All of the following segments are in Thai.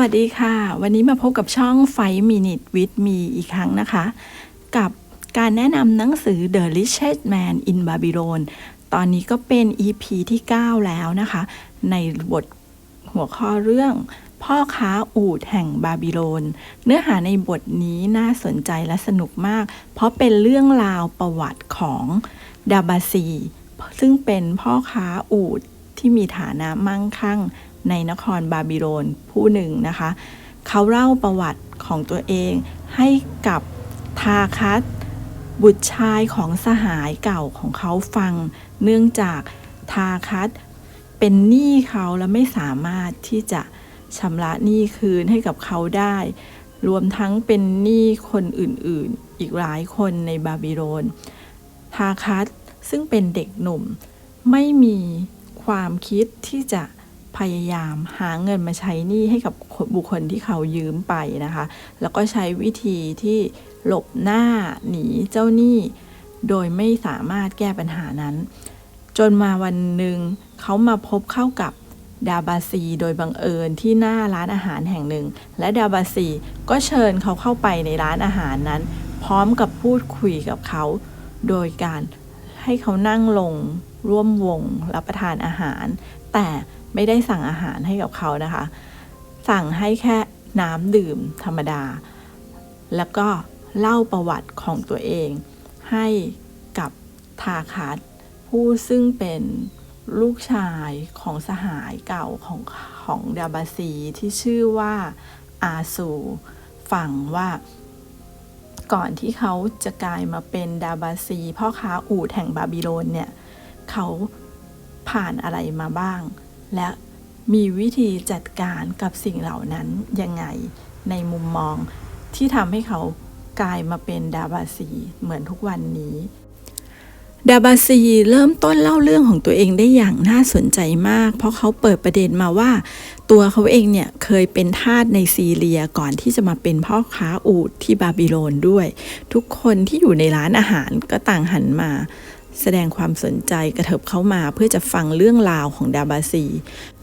วัสดีค่ะ วันนี้มาพบกับช่อง5ไฟมินิ t วิดมีอีกครั้งนะคะ กับการแนะนำหนังสือ The Richest Man in Babylon ตอนนี้ก็เป็น EP ที่ 9 แล้วนะคะ ในบทหัวข้อเรื่อง พ่อค้าอูดแห่งบาบิโลน เนื้อหาในบทนี้น่าสนใจและสนุกมาก เพราะเป็นเรื่องราวประวัติของดาบาซี ซึ่งเป็นพ่อค้าอูดที่มีฐานะมั่งคั่ง ในนครบาบิโลนผู้หนึ่งนะคะ เขาเล่าประวัติของตัวเองให้กับทาคัสบุตรชายของสหายเก่าของเขาฟัง เนื่องจากทาคัสเป็นหนี้เขาและไม่สามารถที่จะชำระหนี้คืนให้กับเขาได้ รวมทั้งเป็นหนี้คนอื่นๆ อีกหลายคนในบาบิโลน ทาคัสซึ่งเป็นเด็กหนุ่ม ไม่มีความคิดที่จะ พยายามหาเงินมาใช้หนี้ให้กับบุคคลที่เขายืมไปนะคะ แล้วก็ใช้วิธีที่หลบหน้าหนีเจ้าหนี้ โดยไม่สามารถแก้ปัญหานั้น จนมาวันหนึ่งเขามาพบเข้ากับดาบาซีโดยบังเอิญที่หน้าร้านอาหารแห่งหนึ่ง และดาบาซีก็เชิญเขาเข้าไปในร้านอาหารนั้น พร้อมกับพูดคุยกับเขา โดยการให้เขานั่งลงร่วมวงรับประทานอาหาร แต่ ไม่ได้สั่งอาหารให้กับเขานะคะ สั่งให้แค่น้ำดื่มธรรมดา แล้วก็เล่าประวัติของตัวเอง ให้กับทาคัสผู้ซึ่งเป็นลูกชายของสหายเก่าของของดาบาซีที่ชื่อว่าอาซูฟังว่า ก่อนที่เขาจะกลายมาเป็นดาบาซีพ่อค้าอูดแห่งบาบิโลนเนี่ย เขาผ่านอะไรมาบ้าง และมีวิธีจัดการกับสิ่งเหล่านั้นยังไงในมุมมองที่ทำให้เขากลายมาเป็นดาบาซีเหมือนทุกวันนี้ ดาบาซีเริ่มต้นเล่าเรื่องของตัวเองได้อย่างน่าสนใจมาก เพราะเขาเปิดประเด็นมาว่า ตัวเขาเองเนี่ยเคยเป็นทาสในซีเรียก่อนที่จะมาเป็นพ่อค้าอูดที่บาบิโลนด้วย ทุกคนที่อยู่ในร้านอาหารก็ต่างหันมา แสดงความสนใจกระเถิบเข้ามาเพื่อจะฟังเรื่องราวของดาบาซี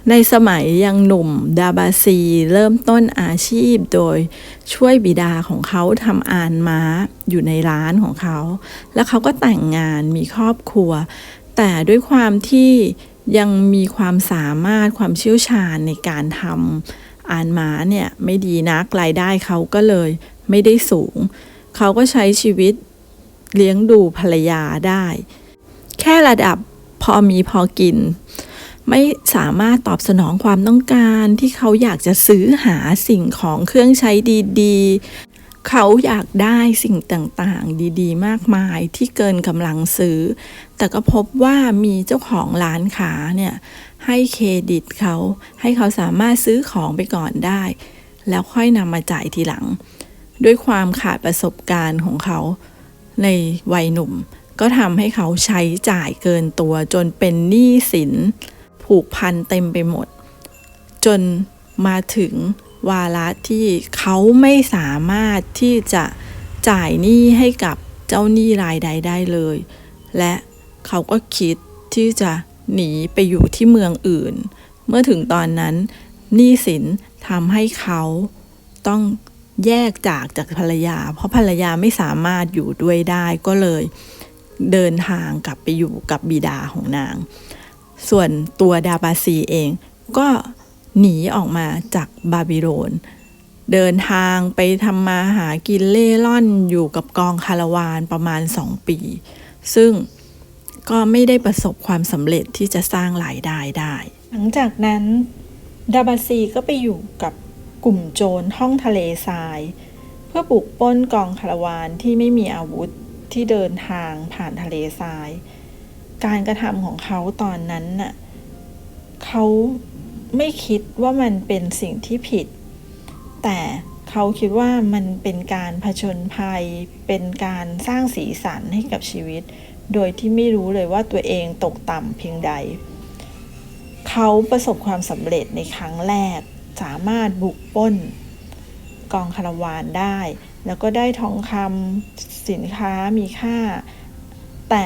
ในสมัยยังหนุ่มดาบาซีเริ่มต้นอาชีพโดยช่วยบิดาของเขาทำอานม้าอยู่ในร้านของเขา แล้วเขาก็แต่งงานมีครอบครัว แต่ด้วยความที่ยังมีความสามารถความเชี่ยวชาญในการทำอานม้าเนี่ยไม่ดีนักรายได้เขาก็เลยไม่ได้สูง เขาก็ใช้ชีวิตเลี้ยงดูภรรยาได้ แค่ระดับพอมีพอกิน ไม่สามารถตอบสนองความต้องการที่เขาอยากจะซื้อหาสิ่งของเครื่องใช้ดีๆ เขาอยากได้สิ่งต่างๆ ดีๆ มากมายที่เกินกำลังซื้อ แต่ก็พบว่ามีเจ้าของร้านค้าเนี่ยให้เครดิตเขา ให้เขาสามารถซื้อของไปก่อนได้ แล้วค่อยนำมาจ่ายทีหลัง ด้วยความขาดประสบการณ์ของเขาในวัยหนุ่ม ก็ทำให้เขาใช้จ่ายเกินตัว จนเป็นหนี้สิน ผูกพันเต็มไปหมด จนมาถึงวาระที่เขาไม่สามารถที่จะจ่ายหนี้ให้กับเจ้าหนี้รายใดได้เลย และเขาก็คิดที่จะหนีไปอยู่ที่เมืองอื่น เมื่อถึงตอนนั้นหนี้สินทำให้เขาต้องแยกจากจากภรรยา เพราะภรรยาไม่สามารถอยู่ด้วยได้ก็เลย เดินทางกลับไปอยู่กับบิดาของนาง ส่วนตัวดาบาซีเองก็หนีออกมาจากบาบิโลน เดินทางไปทำมาหากินเล่ร่อนอยู่กับกองคาราวานประมาณสองปี ซึ่งก็ไม่ได้ประสบความสำเร็จที่จะสร้างรายได้ได้ หลังจากนั้นดาบาซีก็ไปอยู่กับกลุ่มโจรห้องทะเลทราย เพื่อบุกป้นกองคาราวานที่ไม่มีอาวุธ ที่เดินทางผ่านทะเลทราย การกระทำของเขาตอนนั้นน่ะเขาไม่คิดว่ามันเป็นสิ่งที่ผิด แต่เขาคิดว่ามันเป็นการผชนภัย เป็นการสร้างสีสันให้กับชีวิต โดยที่ไม่รู้เลยว่าตัวเองตกต่ำเพียงใด เขาประสบความสำเร็จในครั้งแรก สามารถบุกป้น กองคาราวานได้ แล้วก็ได้ทองคำสินค้ามีค่า แต่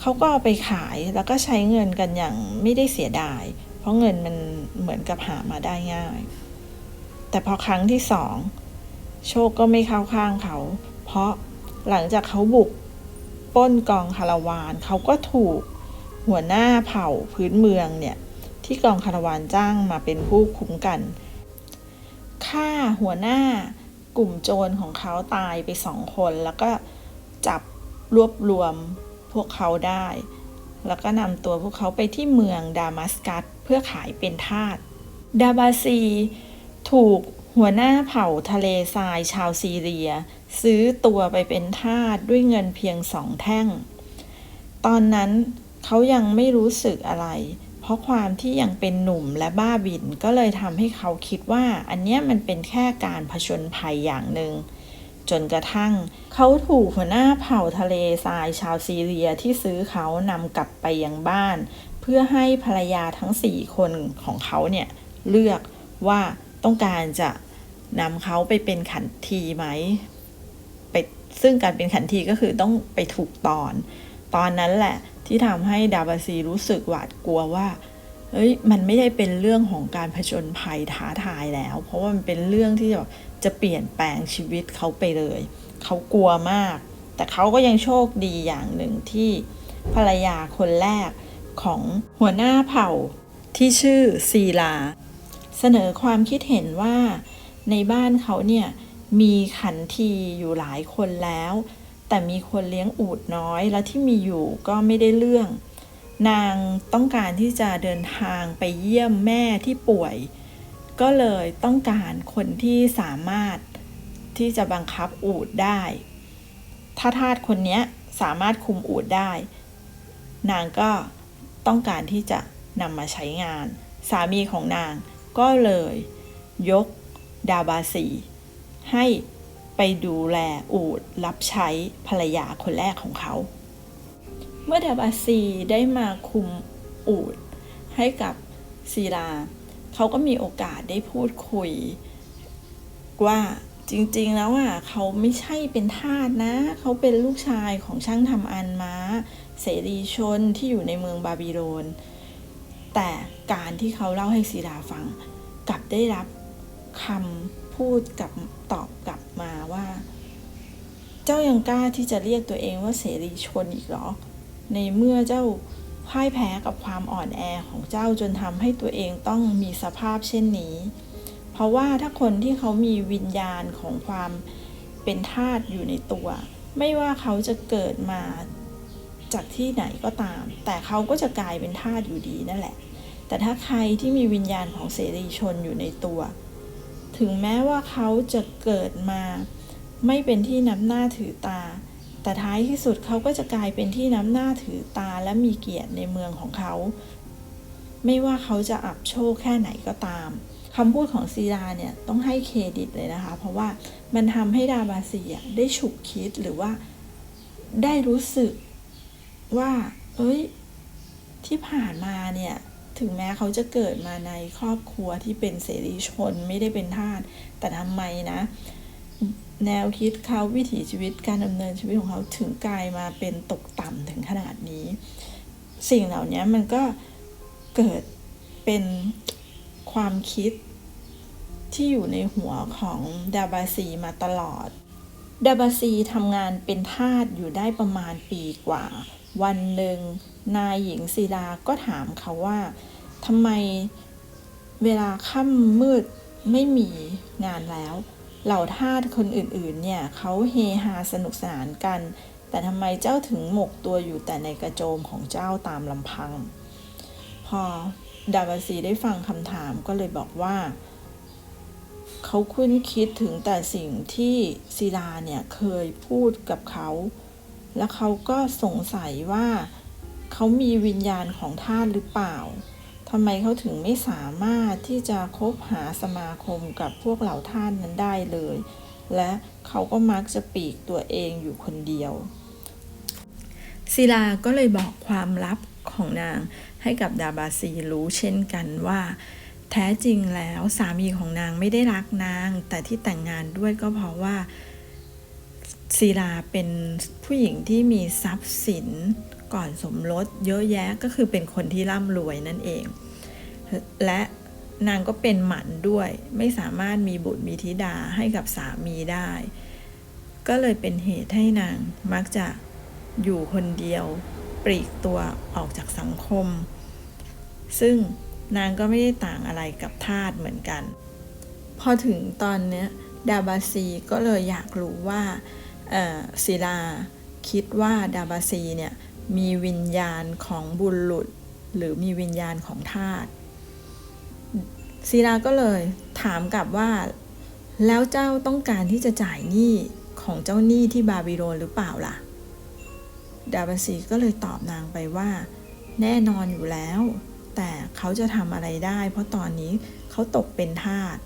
เขาก็เอาไปขายแล้วก็ใช้เงินกันอย่างไม่ได้เสียดาย เพราะเงินมันเหมือนกับหามาได้ง่าย แต่พอครั้งที่สองโชคก็ไม่เข้าข้างเขา เพราะหลังจากเขาบุกป้นกองคาราวานเขาก็ถูกหัวหน้าเผ่าพื้นเมืองเนี่ย ที่กองคาราวานจ้างมาเป็นผู้คุ้มกันฆ่าหัวหน้า กลุ่มโจรของเขาตายไปสองคน แล้วก็จับรวบรวมพวกเขาได้ แล้วก็นำตัวพวกเขาไปที่เมืองดามัสกัสเพื่อขายเป็นทาส ดาบาซี ถูกหัวหน้าเผ่าทะเลทรายชาวซีเรีย ซื้อตัวไปเป็นทาสด้วยเงินเพียงสองแท่ง ตอนนั้นเขายังไม่รู้สึกอะไร เพราะความที่ยังเป็นหนุ่มและบ้าบินก็เลยทำให้เขาคิดว่า อันเนี้ยมันเป็นแค่การผชนภัยอย่างหนึ่งจนกระทั่ง เขาถูกหัวหน้าเผ่าทะเลทรายชาวซีเรียที่ซื้อเขานำกลับไปยังบ้าน เพื่อให้ภรรยาทั้งสี่คนของเขาเนี่ย เลือกว่าต้องการจะนำเขาไปเป็นขันทีไหมไปซึ่งการเป็นขันทีก็คือต้องไปถูกตอน ตอนนั้นแหละ ที่ทำให้ดาบาซีรู้สึกหวาดกลัวว่าเฮ้ยมันไม่ได้เป็นเรื่องของการผจญภัยท้าทายแล้ว เพราะว่ามันเป็นเรื่องที่จะจะเปลี่ยนแปลงชีวิตเขาไปเลย เขากลัวมาก แต่เขาก็ยังโชคดีอย่างหนึ่งที่ภรรยาคนแรกของหัวหน้าเผ่าที่ชื่อซีลา เสนอความคิดเห็นว่าในบ้านเขาเนี่ยมีขันทีอยู่หลายคนแล้ว แต่มีคนเลี้ยงอูดน้อย และที่มีอยู่ก็ไม่ได้เรื่อง นางต้องการที่จะเดินทางไปเยี่ยมแม่ที่ป่วย ก็เลยต้องการคนที่สามารถที่จะบังคับอูดได้ ถ้าทาสคนนี้สามารถคุมอูดได้ นางก็ต้องการที่จะนำมาใช้งาน สามีของนางก็เลย ยกดาบาซีให้ ไปดูแลอูดรับใช้ภรรยาคนแรกของเขา เมื่อดาบาซีได้มาคุมอูดให้กับซีลา เขาก็มีโอกาสได้พูดคุย ว่าจริงๆแล้วอะเขาไม่ใช่เป็นทาสนะ เขาเป็นลูกชายของช่างทำอันม้า เสรีชนที่อยู่ในเมืองบาบิโลน แต่การที่เขาเล่าให้ซีลาฟังกลับได้รับคำ พูดกับตอบกลับมาว่า เจ้ายังกล้าที่จะเรียกตัวเองว่าเสรีชนอีกหรอ ในเมื่อเจ้าพ่ายแพ้กับความอ่อนแอของเจ้าจนทำให้ตัวเองต้องมีสภาพเช่นนี้ เพราะว่าถ้าคนที่เขามีวิญญาณของความเป็นทาสอยู่ในตัว ไม่ว่าเขาจะเกิดมาจากที่ไหนก็ตาม แต่เขาก็จะกลายเป็นทาสอยู่ดีนั่นแหละ แต่ถ้าใครที่มีวิญญาณของเสรีชนอยู่ในตัว ถึงแม้ว่าเขาจะเกิดมา ไม่เป็นที่นับหน้าถือตา แต่ท้ายที่สุดเขาก็จะกลายเป็นที่นับหน้าถือตาและมีเกียรติในเมืองของเขา ไม่ว่าเขาจะอับโชคแค่ไหนก็ตามคำพูดของซีดาเนี่ยต้องให้เครดิตเลยนะคะ เพราะว่ามันทำให้ดาบาซีได้ฉุกคิดหรือว่าได้รู้สึกว่า เอ้ย ที่ผ่านมาเนี่ย ถึงแม้เขาจะเกิดมาในครอบครัวที่เป็นเสรีชนไม่ได้เป็นทาสแต่ทำไมนะ แนวคิดเขาวิถีชีวิตการดำเนินชีวิตของเขาถึงกลายมาเป็นตกต่ำถึงขนาดนี้ สิ่งเหล่านี้มันก็เกิดเป็นความคิดที่อยู่ในหัวของดาบาซีมาตลอด ดาบาซีทำงานเป็นทาสอยู่ได้ประมาณปีกว่า วันหนึ่ง นายหญิงศิลาก็ถามเขาว่าทำไมเวลาค่ำมืดไม่มีงานแล้ว เหล่าทาสคนอื่นๆ เนี่ยเขาเฮฮาสนุกสนานกัน แต่ทำไมเจ้าถึงหมกตัวอยู่แต่ในกระโจมของเจ้าตามลำพัง พอดาบาซีได้ฟังคำถามก็เลยบอกว่า เขาคุ้นคิดถึงแต่สิ่งที่ศิลาเนี่ยเคยพูดกับเขา และเขาก็สงสัยว่าเขามีวิญญาณของทาสหรือเปล่าทำไมเขาถึงไม่สามารถที่จะคบหาสมาคมกับพวกเหล่าทาสนั้นได้เลย และเขาก็มักจะปีกตัวเองอยู่คนเดียว ศิลาก็เลยบอกความลับของนางให้กับดาบาซีรู้เช่นกันว่า แท้จริงแล้วสามีของนางไม่ได้รักนาง แต่ที่แต่งงานด้วยก็เพราะว่า ศิลาเป็นผู้หญิงที่มีทรัพย์สินก่อนสมรสเยอะแยะก็คือเป็นคนที่ร่ำรวยนั่นเอง และนางก็เป็นหมันด้วย ไม่สามารถมีบุตรมีธิดาให้กับสามีได้ ก็เลยเป็นเหตุให้นางมักจะอยู่คนเดียวปลีกตัวออกจากสังคม ซึ่งนางก็ไม่ได้ต่างอะไรกับทาสเหมือนกัน พอถึงตอนเนี้ยดาบาซีก็เลยอยากรู้ว่า ศิลา คิดว่าดาบาซีเนี่ยมีวิญญาณของบุรุษ หรือมีวิญญาณของทาสศิลาก็เลยถามกลับว่า แล้วเจ้าต้องการที่จะจ่ายหนี้ของเจ้าหนี้ที่บาบิโลนหรือเปล่าล่ะ ดาบาซีก็เลยตอบนางไปว่า แน่นอนอยู่แล้ว แต่เขาจะทำอะไรได้ เพราะตอนนี้เขาตกเป็นทาส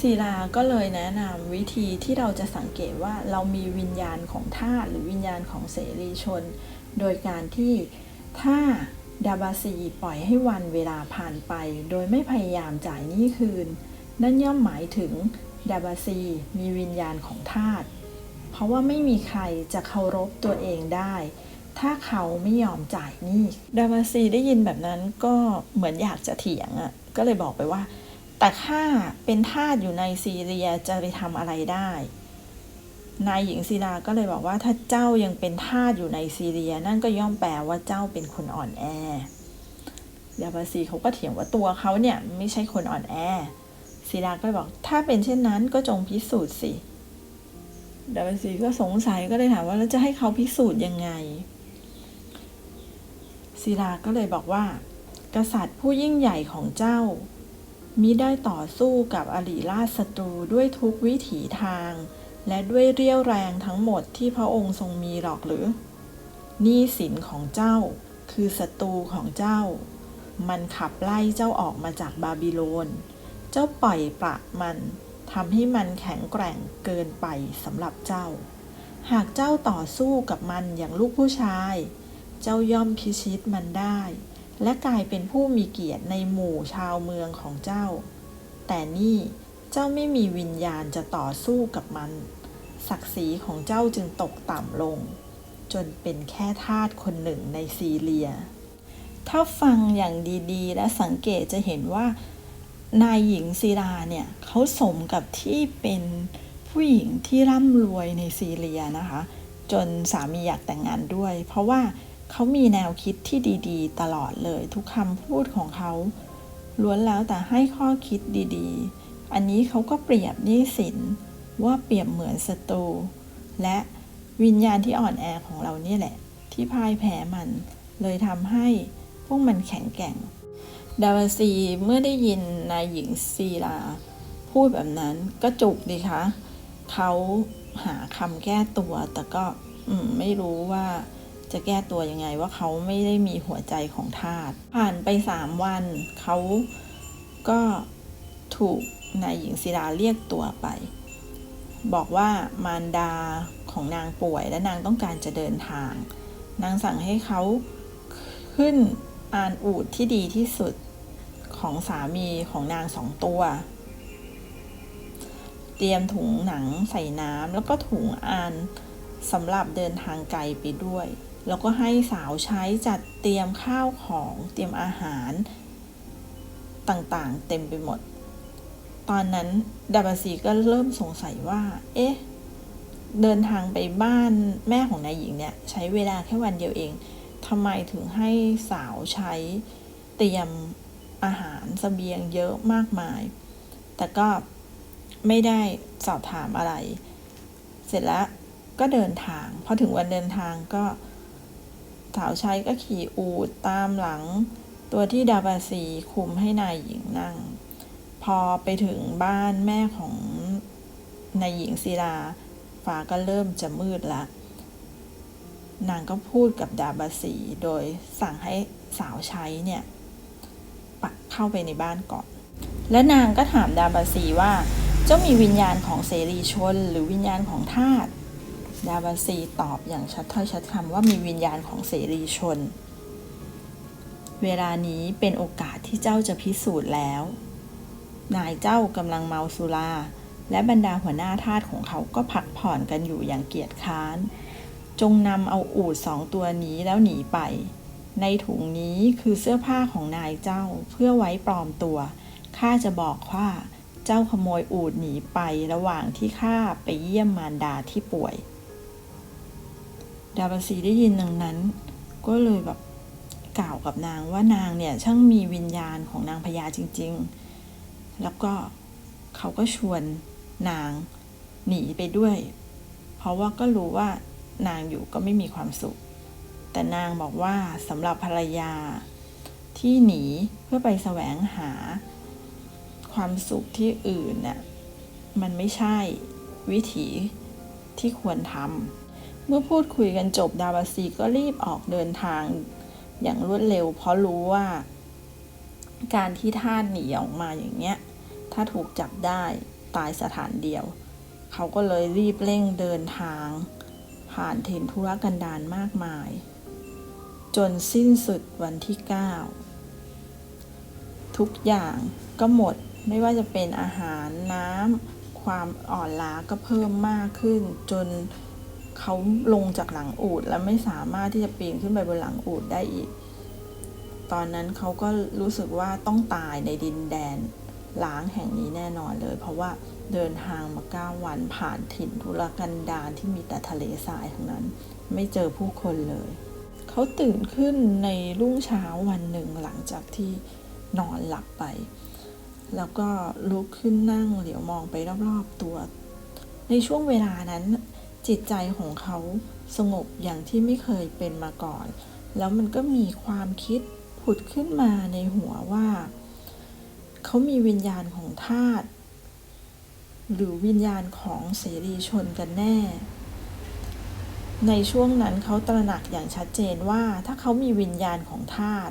ศิลาก็เลยแนะนำวิธีที่เราจะสังเกตว่าเรามีวิญญาณของทาสหรือวิญญาณของเสรีชน โดยการที่ถ้าดาบาซีปล่อยให้วันเวลาผ่านไป โดยไม่พยายามจ่ายหนี้คืน นั่นย่อมหมายถึงดาบาซีมีวิญญาณของทาสเพราะว่าไม่มีใครจะเคารพตัวเองได้ ถ้าเขาไม่ยอมจ่ายหนี้ดามาซีได้ยินแบบนั้นก็เหมือนอยากจะเถียงอะ่ะก็เลยบอกไปว่า แต่ข้าเป็นทาสอยู่ในซีเรียจะไปทำอะไรได้ นายหญิงศิลาก็เลยบอกว่าถ้าเจ้ายังเป็นทาสอยู่ในซีเรีย นั่นก็ย่อมแปลว่าเจ้าเป็นคนอ่อนแอดาบาซีเขาก็เถียงว่าตัวเขาเนี่ยไม่ใช่คนอ่อนแอศิลาก็เลยบอกถ้าเป็นเช่นนั้นก็จงพิสูจน์สิดาบาซีก็สงสัยก็เลยถามว่าแล้วจะให้เขาพิสูจน์ยังไงศิลาก็เลยบอกว่า กษัตริย์ผู้ยิ่งใหญ่ของเจ้า มิได้ต่อสู้กับอริราชศัตรูด้วยทุกวิถีทาง และด้วยเรี่ยวแรงทั้งหมดที่พระองค์ทรงมีหรอกหรือนี้สินของเจ้า คือศัตรูของเจ้า มันขับไล่เจ้าออกมาจากบาบิโลน เจ้าปล่อยประมันทำให้มันแข็งแกร่งเกินไปสำหรับเจ้า หากเจ้าต่อสู้กับมันอย่างลูกผู้ชาย เจ้าย่อมพิชิตมันได้ และกลายเป็นผู้มีเกียรติในหมู่ชาวเมืองของเจ้า แต่นี่เจ้าไม่มีวิญญาณจะต่อสู้กับมัน ศักดิ์ศรีของเจ้าจึงตกต่ำลง จนเป็นแค่ทาสคนหนึ่งในซีเรีย ถ้าฟังอย่างดีๆ และสังเกตจะเห็นว่านายหญิงศิลาเนี่ยเขาสมกับที่เป็นผู้หญิงที่ร่ำรวยในซีเรียนะคะ จนสามีอยากแต่งงานด้วย เพราะว่า เขามีแนวคิดที่ดีๆ ตลอดเลยทุกคำพูดของเขา ล้วนแล้วแต่ให้ข้อคิดดีๆ อันนี้เขาก็เปรียบหนี้สินว่าเปรียบเหมือนศัตรูและวิญญาณที่อ่อนแอของเราเนี่ยแหละ ที่พ่ายแพ้มัน เลยทำให้พวกมันแข็งแกร่ง ดาวซีเมื่อได้ยินนายหญิงซีลา พูดแบบนั้นก็จุกดีคะเขาหาคำแก้ตัวแต่ก็ไม่รู้ว่า จะแก้ตัวยังไงว่าเขาไม่ได้มีหัวใจของทาสผ่านไปสามวัน เขาก็ถูกนายหญิงศิลาเรียกตัวไป บอกว่ามารดาของนางป่วยและนางต้องการจะเดินทาง นางสั่งให้เขาขึ้นอานอูดที่ดีที่สุดของสามีของนางสองตัว เตรียมถุงหนังใส่น้ำแล้วก็ถุงอานสำหรับเดินทางไกลไปด้วย แล้วก็ให้สาวใช้จัดเตรียมข้าวของเตรียมอาหารต่างๆ เต็มไปหมด ตอนนั้นดาบาซีก็เริ่มสงสัยว่า เอ๊ะ เดินทางไปบ้านแม่ของนายหญิงเนี่ย ใช้เวลาแค่วันเดียวเองทำไมถึงให้สาวใช้เตรียมอาหารสเสบียงเยอะมากมาย แต่ก็ไม่ได้สอบถามอะไร เสร็จแล้วก็เดินทาง พอถึงวันเดินทางก็ สาวใช้ก็ขี่อูดตามหลัง ตัวที่ดาบาซีคุมให้นายหญิงนั่ง พอไปถึงบ้านแม่ของนายหญิงศิลาฟ้าก็เริ่มจะมืดละนางก็พูดกับดาบาซีโดยสั่งให้สาวใช้เนี่ย ปักเข้าไปในบ้านก่อน และนางก็ถามดาบาซีว่า เจ้ามีวิญญาณของเสรีชนหรือวิญญาณของทาส ดาบาซีตอบอย่างชัดถ้อยชัดคำว่ามีวิญญาณของเสรีชน เวลานี้เป็นโอกาสที่เจ้าจะพิสูจน์แล้ว นายเจ้ากำลังเมาสุรา และบรรดาหัวหน้าทาสของเขาก็พักผ่อนกันอยู่อย่างเกียจค้าน จงนำเอาอูดสองตัวนี้แล้วหนีไป ในถุงนี้คือเสื้อผ้าของนายเจ้าเพื่อไว้ปลอมตัวข้าจะบอกว่าเจ้าขโมยอูดหนีไประหว่างที่ข้าไปเยี่ยมมารดาที่ป่วย ดาบสีได้ยินดังนั้น ก็เลยแบบกล่าวกับนางว่านางเนี่ยช่างมีวิญญาณของนางพญาจริง ๆ แล้วก็เขาก็ชวนนางหนีไปด้วย เพราะว่าก็รู้ว่านางอยู่ก็ไม่มีความสุข แต่นางบอกว่าสำหรับภรรยาที่หนีเพื่อไปแสวงหา ความสุขที่อื่นน่ะมันไม่ใช่วิถีที่ควรทำ เมื่อพูดคุยกันจบดาวาซีก็รีบออกเดินทางอย่างรวดเร็ว เพราะรู้ว่า การที่ท่านหนีออกมาอย่างเนี้ย ถ้าถูกจับได้ตายสถานเดียว เขาก็เลยรีบเร่งเดินทาง ผ่านถิ่นธุรกันดารมากมาย จนสิ้นสุดวันที่ 9 ทุกอย่างก็หมดไม่ว่าจะเป็นอาหารน้ำความอ่อนล้าก็เพิ่มมากขึ้นจน เขาลงจากหลังอูดแล้วไม่สามารถที่จะปีนขึ้นไปบนหลังอูดได้อีก ตอนนั้นเขาก็รู้สึกว่าต้องตายในดินแดนล้างแห่งนี้แน่นอนเลย เพราะว่าเดินทางมาเก้าวันผ่านถิ่นทุรกันดารที่มีแต่ทะเลทรายทั้งนั้น ไม่เจอผู้คนเลย เขาตื่นขึ้นในรุ่งเช้าวันหนึ่งหลังจากที่นอนหลับไป แล้วก็ลุกขึ้นนั่งเหลียวมองไปรอบๆตัว ในช่วงเวลานั้น จิตใจของเขาสงบอย่างที่ไม่เคยเป็นมาก่อน แล้วมันก็มีความคิดผุดขึ้นมาในหัวว่า เขามีวิญญาณของทาสหรือวิญญาณของเสรีชนกันแน่ ในช่วงนั้นเขาตระหนักอย่างชัดเจนว่าถ้าเขามีวิญญาณของทาส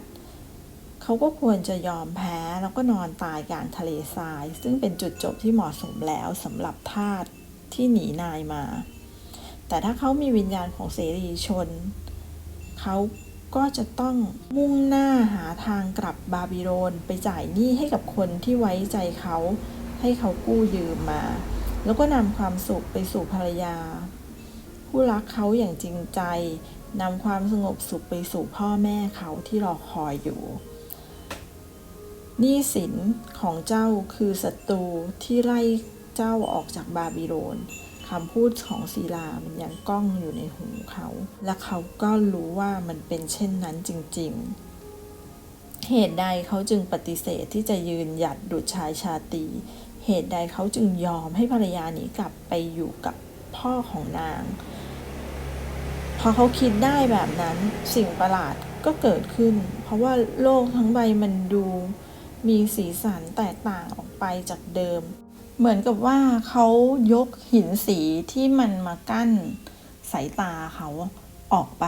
เขาก็ควรจะยอมแพ้แล้วก็นอนตายกลางทะเลทราย ซึ่งเป็นจุดจบที่เหมาะสมแล้วสำหรับทาสที่หนีนายมา แต่ถ้าเขามีวิญญาณของเสรีชน เขาก็จะต้องมุ่งหน้าหาทางกลับบาบิโลนไปจ่ายหนี้ให้กับคนที่ไว้ใจเขาให้เขากู้ยืมมา แล้วก็นำความสุขไปสู่ภรรยา ผู้รักเขาอย่างจริงใจนำความสงบสุขไปสู่พ่อแม่เขาที่รอคอยอยู่หนี้สินของเจ้าคือศัตรูที่ไล่เจ้าออกจากบาบิโลน คำพูดของศิลามันยังก้องอยู่ในหูเขา และเขาก็รู้ว่ามันเป็นเช่นนั้นจริง ๆ เหตุใดเขาจึงปฏิเสธที่จะยืนหยัดดุจชายชาตี เหตุใดเขาจึงยอมให้ภรรยาหนีกลับไปอยู่กับพ่อของนาง พอเขาคิดได้แบบนั้นสิ่งประหลาดก็เกิดขึ้น เพราะว่าโลกทั้งใบมันดูมีสีสันแตกต่างออกไปจากเดิม เหมือนกับว่าเขายกหินสีที่มันมากั้นสายตาเขาออกไป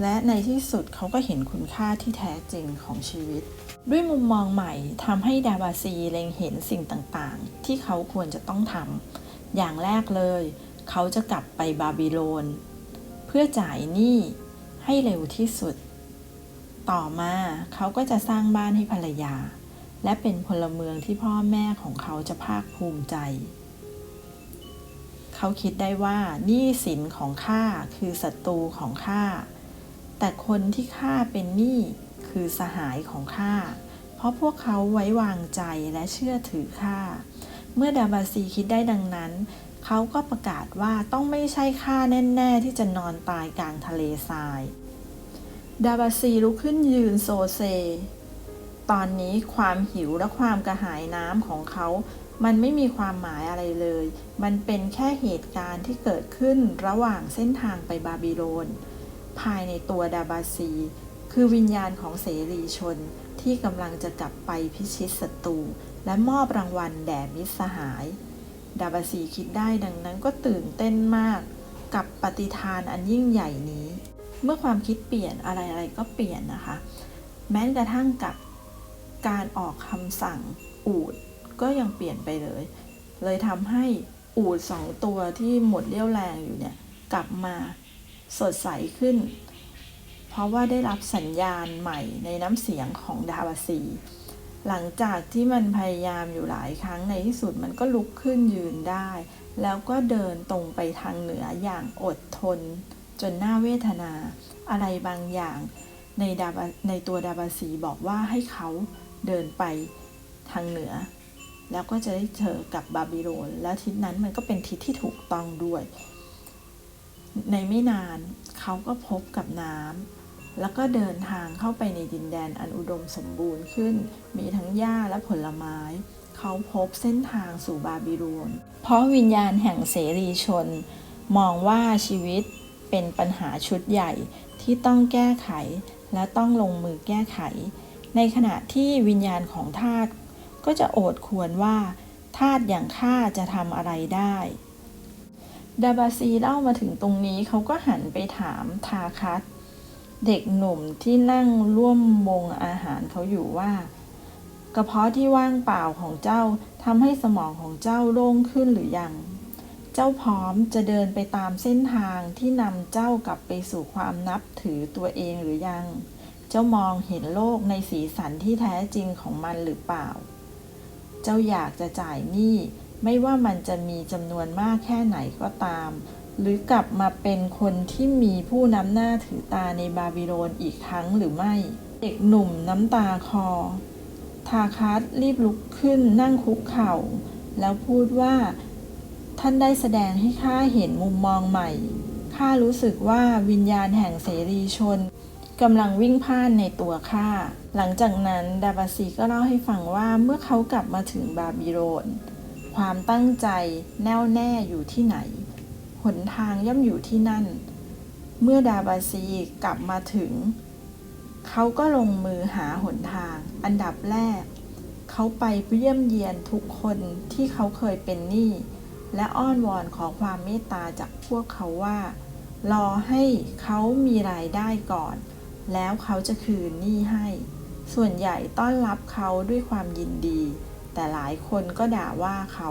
และในที่สุดเขาก็เห็นคุณค่าที่แท้จริงของชีวิต ด้วยมุมมองใหม่ทำให้ดาบาซีเล็งเห็นสิ่งต่างๆ ที่เขาควรจะต้องทำอย่างแรกเลย เขาจะกลับไปบาบิโลน เพื่อจ่ายหนี้ให้เร็วที่สุด ต่อมาเขาก็จะสร้างบ้านให้ภรรยา และเป็นพลเมืองที่พ่อแม่ของเขาจะภาคภูมิใจ เขาคิดได้ว่าหนี้สินของข้าคือศัตรูของข้า แต่คนที่ข้าเป็นหนี้คือสหายของข้า เพราะพวกเขาไว้วางใจและเชื่อถือข้า เมื่อดาบาซีคิดได้ดังนั้น เขาก็ประกาศว่าต้องไม่ใช่ข้าแน่ ๆ ที่จะนอนตายกลางทะเลทราย ดาบาซีลุกขึ้นยืนโซเซ ตอนนี้ความหิวและความกระหายน้ำของเขา มันไม่มีความหมายอะไรเลย มันเป็นแค่เหตุการณ์ที่เกิดขึ้นระหว่างเส้นทางไปบาบิโลน ภายในตัวดาบาซี คือวิญญาณของเสรีชนที่กำลังจะกลับไปพิชิตศัตรูและมอบรางวัลแด่มิตรสหาย ดาบาซีคิดได้ดังนั้นก็ตื่นเต้นมาก กับปฏิทานอันยิ่งใหญ่นี้ เมื่อความคิดเปลี่ยนอะไรๆก็เปลี่ยนนะคะ แม้กระทั่งกับ การออกคำสั่งอูดก็ยังเปลี่ยนไปเลย เลยทำให้อูดสองตัวที่หมดเรี่ยวแรงอยู่เนี่ยกลับมาสดใสขึ้น เพราะว่าได้รับสัญญาณใหม่ในน้ำเสียงของดาวาซีหลังจากที่มันพยายามอยู่หลายครั้งในที่สุดมันก็ลุกขึ้นยืนได้ แล้วก็เดินตรงไปทางเหนืออย่างอดทน จนหน่าเวทนา อะไรบางอย่างในดาบในตัวดาบาซีบอกว่าให้เขา เดินไปทางเหนือ แล้วก็จะได้เจอกับบาบิโลน และทิศนั้นมันก็เป็นทิศที่ถูกต้องด้วย ในไม่นานเขาก็พบกับน้ำแล้วก็เดินทางเข้าไปในดินแดนอันอุดมสมบูรณ์ขึ้น มีทั้งหญ้าและผลไม้เขาพบเส้นทางสู่บาบิโลน เพราะวิญญาณแห่งเสรีชน มองว่าชีวิตเป็นปัญหาชุดใหญ่ที่ต้องแก้ไขและต้องลงมือแก้ไข ในขณะที่วิญญาณของทาสก็จะโอดควรว่าทาสอย่างข้าจะทำอะไรได้ดาบาซีเล่ามาถึงตรงนี้เขาก็หันไปถามทาคัสเด็กหนุ่มที่นั่งร่วมวงอาหารเขาอยู่ว่า กระเพาะที่ว่างเปล่าของเจ้าทำให้สมองของเจ้าโล่งขึ้นหรือยัง เจ้าพร้อมจะเดินไปตามเส้นทางที่นำเจ้ากลับไปสู่ความนับถือตัวเองหรือยัง เจ้ามองเห็นโลกในสีสันที่แท้จริงของมันหรือเปล่า เจ้าอยากจะจ่ายหนี้ไม่ว่ามันจะมีจำนวนมากแค่ไหนก็ตาม หรือกลับมาเป็นคนที่มีผู้นำหน้าถือตาในบาบิโลนอีกครั้งหรือไม่ เด็กหนุ่มน้ำตาคอ ทาคัสรีบลุกขึ้นนั่งคุกเข่า แล้วพูดว่า ท่านได้แสดงให้ข้าเห็นมุมมองใหม่ข้ารู้สึกว่าวิญญาณแห่งเสรีชน กำลังวิ่งพ่านในตัวข้าหลังจากนั้นดาบาซีก็เล่าให้ฟังว่าเมื่อเขากลับมาถึงบาบิโลนความตั้งใจแน่วแน่อยู่ที่ไหน หนทางย่อมอยู่ที่นั่น เมื่อดาบาซีกลับมาถึง เขาก็ลงมือหาหนทาง อันดับแรก เขาไปเยี่ยมเยียนทุกคนที่เขาเคยเป็นหนี้และอ้อนวอนขอความเมตตาจากพวกเขาว่า รอให้เขามีรายได้ก่อน แล้วเขาจะคืนหนี้ให้ ส่วนใหญ่ต้อนรับเขาด้วยความยินดี แต่หลายคนก็ด่าว่าเขา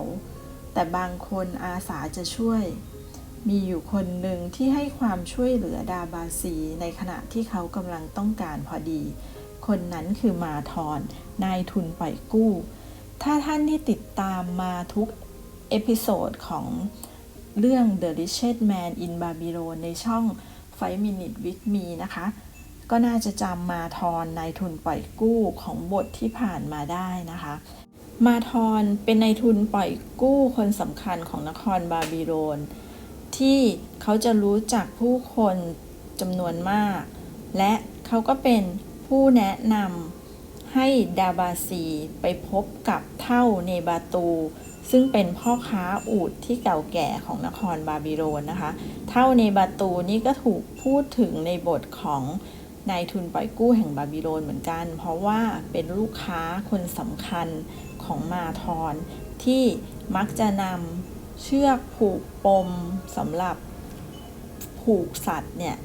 แต่บางคนอาสาจะช่วย มีอยู่คนหนึ่งที่ให้ความช่วยเหลือดาบาซีในขณะที่เขากำลังต้องการพอดี คนนั้นคือมาทอน นายทุนปล่อยกู้ ถ้าท่านที่ติดตามมาทุกเอพิโซดของเรื่อง The Richest Man in Babylon ในช่อง 5 Minute with Me นะคะ ก็น่าจะจำมาทอนนายทุนปล่อยกู้ของบทที่ผ่านมาได้นะคะ มาทอนเป็นนายทุนปล่อยกู้คนสำคัญของนครบาบิโลนที่เขาจะรู้จักผู้คนจำนวนมาก และเขาก็เป็นผู้แนะนำให้ดาบาซีไปพบกับเท่าเนบาตู ซึ่งเป็นพ่อค้าอูฐที่เก่าแก่ของนครบาบิโลนนะคะ เท่าเนบาตูนี่ก็ถูกพูดถึงในบทของ นายทุนปล่อยกู้แห่งบาบิโลนเหมือนกัน เพราะว่าเป็นลูกค้าคนสำคัญของมาทอนที่มักจะนำเชือกผูกปมสำหรับผูกสัตว์เนี่ย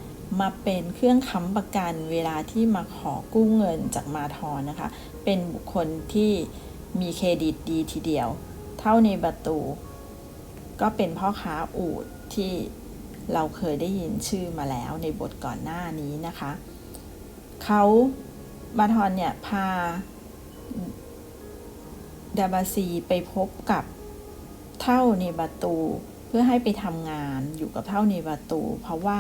มาเป็นเครื่องค้ำประกันเวลาที่มาขอกู้เงินจากมาทอนนะคะ เป็นบุคคลที่มีเครดิตดีทีเดียว เท่าในประตู ก็เป็นพ่อค้าอูดที่เราเคยได้ยินชื่อมาแล้วในบทก่อนหน้านี้นะคะ เขามาทอนเนี่ยพาดาบาซีไปพบกับเท่าในประตู เพื่อให้ไปทำงานอยู่กับเท่าในประตู เพราะว่า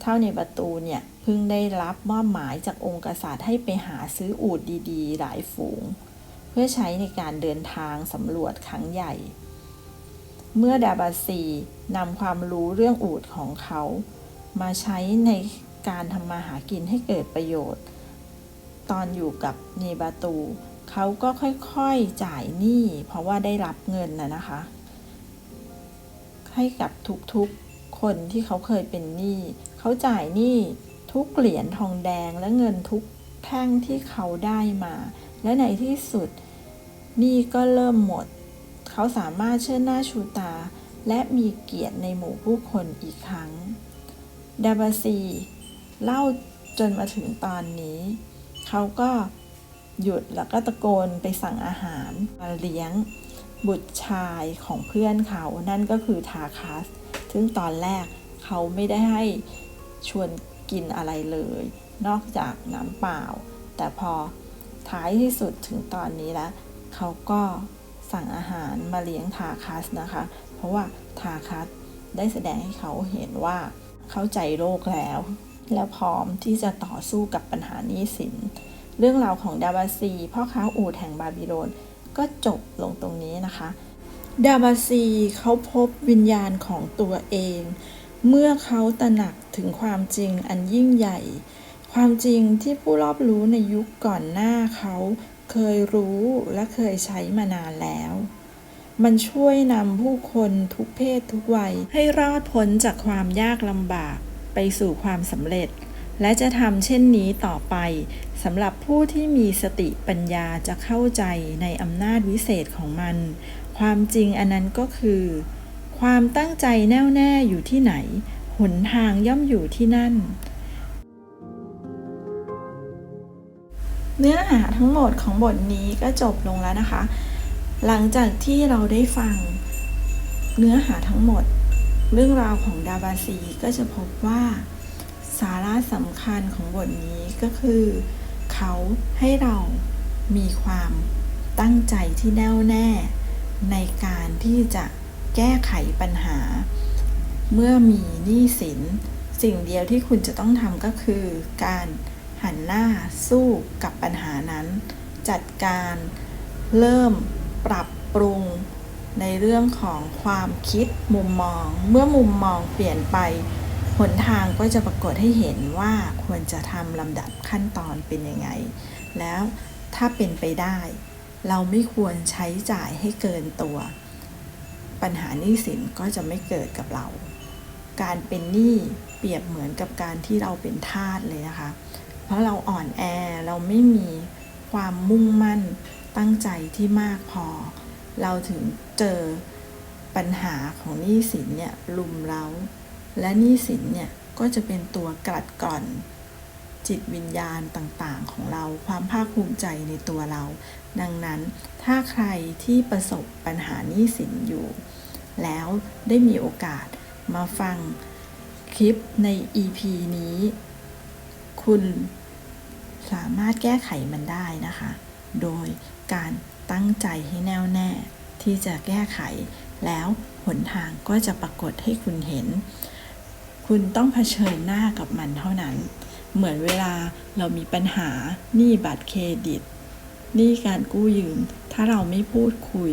เท่าในประตูเนี่ยเพิ่งได้รับมอบหมายจากองค์กษัตริย์ให้ไปหาซื้ออูดดีๆ หลายฝูง เพื่อใช้ในการเดินทางสำรวจครั้งใหญ่ เมื่อดาบาซีนำความรู้เรื่องอูดของเขา มาใช้ใน การทำมาหากินให้เกิดประโยชน์ ตอนอยู่กับเนบาตูเขาก็ค่อยๆจ่ายหนี้เพราะว่าได้รับเงินนะนะคะ ให้กับทุกๆคนที่เขาเคยเป็นหนี้เขาจ่ายหนี้ทุกเหรียญทองแดงและเงินทุกแท่งที่เขาได้มา และในที่สุดหนี้ก็เริ่มหมด เขาสามารถเชิดหน้าชูตา และมีเกียรติในหมู่ผู้คนอีกครั้งดาบาซี เล่าจนมาถึงตอนนี้ เขาก็หยุดแล้วก็ตะโกนไปสั่งอาหารมาเลี้ยงบุตรชายของเพื่อนเขานั่นก็คือทาคัส ซึ่งตอนแรกเขาไม่ได้ให้ชวนกินอะไรเลย นอกจากน้ำเปล่า แต่พอท้ายที่สุดถึงตอนนี้แล้ว เขาก็สั่งอาหารมาเลี้ยงทาคัสนะคะ เพราะว่าทาคัสได้แสดงให้เขาเห็นว่าเข้าใจโลกแล้ว และพร้อมที่จะต่อสู้กับปัญหานี้สิน เรื่องราวของดาบาซีพ่อค้าอูดแห่งบาบิโลนก็จบลงตรงนี้นะคะ ดาบาซีเขาพบวิญญาณของตัวเอง เมื่อเขาตระหนักถึงความจริงอันยิ่งใหญ่ ความจริงที่ผู้รอบรู้ในยุคก่อนหน้าเขาเคยรู้และเคยใช้มานานแล้ว มันช่วยนำผู้คนทุกเพศทุกวัยให้รอดพ้นจากความยากลำบาก ไปสู่ความสำเร็จ และจะทำเช่นนี้ต่อไปสำหรับผู้ที่มีสติปัญญาจะเข้าใจในอำนาจวิเศษของมัน ความจริงอันนั้นก็คือ ความตั้งใจแน่วแน่อยู่ที่ไหน หนทางย่อมอยู่ที่นั่น เนื้อหาทั้งหมดของบทนี้ก็จบลงแล้วนะคะ หลังจากที่เราได้ฟังเนื้อหาทั้งหมด เรื่องราวของดาบาซีก็จะพบว่าสาระสำคัญของบทนี้ก็คือ เขาให้เรามีความตั้งใจที่แน่วแน่ ในการที่จะแก้ไขปัญหา เมื่อมีหนี้สิน สิ่งเดียวที่คุณจะต้องทำก็คือ การหันหน้าสู้กับปัญหานั้น จัดการเริ่มปรับปรุง ในเรื่องของความคิดมุมมอง เมื่อมุมมองเปลี่ยนไปหนทางก็จะปรากฏให้เห็นว่าควรจะทำลำดับขั้นตอนเป็นยังไง แล้วถ้าเป็นไปได้ เราไม่ควรใช้จ่ายให้เกินตัว ปัญหาหนี้สินก็จะไม่เกิดกับเรา การเป็นหนี้เปรียบเหมือนกับการที่เราเป็นทาสเลยนะคะ เพราะเราอ่อนแอเราไม่มีความมุ่งมั่นตั้งใจที่มากพอ เราถึงเจอปัญหาของหนี้สินเนี่ยลุมเราและหนี้สินเนี่ยก็จะเป็นตัวกลัดกร่อน จิตวิญญาณต่างๆ ของเราความภาคภูมิใจในตัวเรา ดังนั้นถ้าใครที่ประสบปัญหาหนี้สินอยู่ แล้วได้มีโอกาสมาฟังคลิปใน EP นี้ คุณสามารถแก้ไขมันได้นะคะ โดยการ ตั้งใจให้แน่วแน่ ที่จะแก้ไข แล้วหนทางก็จะปรากฏให้คุณเห็น คุณต้องเผชิญหน้ากับมันเท่านั้น เหมือนเวลาเรามีปัญหาหนี้บัตรเครดิตหนี้การกู้ยืม ถ้าเราไม่พูดคุย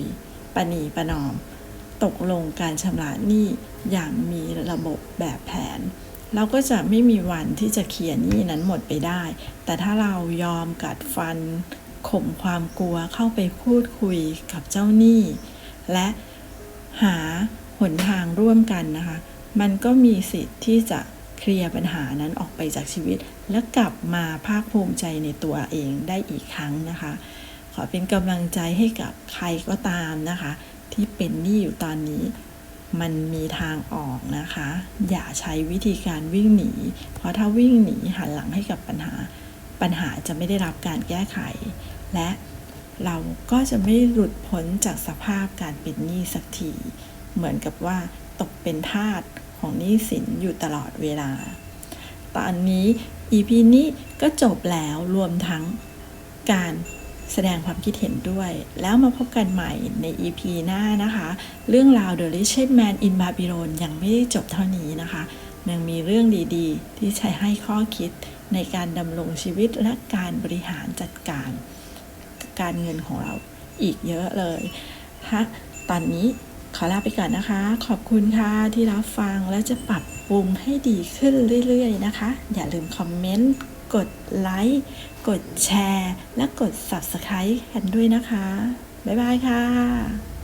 ปณีประนอม ตกลงการชำระหนี้อย่างมีระบบแบบแผน เราก็จะไม่มีวันที่จะเคลียร์หนี้นั้นหมดไปได้ แต่ถ้าเรายอมกัดฟัน ข่มความกลัวเข้าไปพูดคุยกับเจ้าหนี้ และหาหนทางร่วมกันนะคะ มันก็มีสิทธิ์ที่จะเคลียร์ปัญหานั้นออกไปจากชีวิต และกลับมาภาคภูมิใจในตัวเองได้อีกครั้งนะคะ ขอเป็นกำลังใจให้กับใครก็ตามนะคะ ที่เป็นหนี้อยู่ตอนนี้ มันมีทางออกนะคะ อย่าใช้วิธีการวิ่งหนี เพราะถ้าวิ่งหนีหันหลังให้กับปัญหา ปัญหาจะไม่ได้รับการแก้ไข และเราก็จะไม่หลุดพ้นจากสภาพการเป็นหนี้สักที เหมือนกับว่าตกเป็นทาสของหนี้สินอยู่ตลอดเวลา ตอนนี้ EP นี้ก็จบแล้วรวมทั้งการแสดงความคิดเห็นด้วย แล้วมาพบกันใหม่ใน EP หน้านะคะ เรื่องราว The Richest Man in Babylon ยังไม่ได้จบเท่านี้นะคะ ยังมีเรื่องดีๆ ที่ใช้ให้ข้อคิดในการดำรงชีวิตและการบริหารจัดการ การเงินของเราอีกเยอะเลยฮะตอนนี้ขอลาไปก่อนนะคะ ขอบคุณค่ะที่รับฟังและจะปรับปรุงให้ดีขึ้นเรื่อยๆนะคะ อย่าลืมคอมเมนต์กดไลค์กดแชร์ และกด Subscribe กันด้วยนะคะ บ๊ายบายค่ะ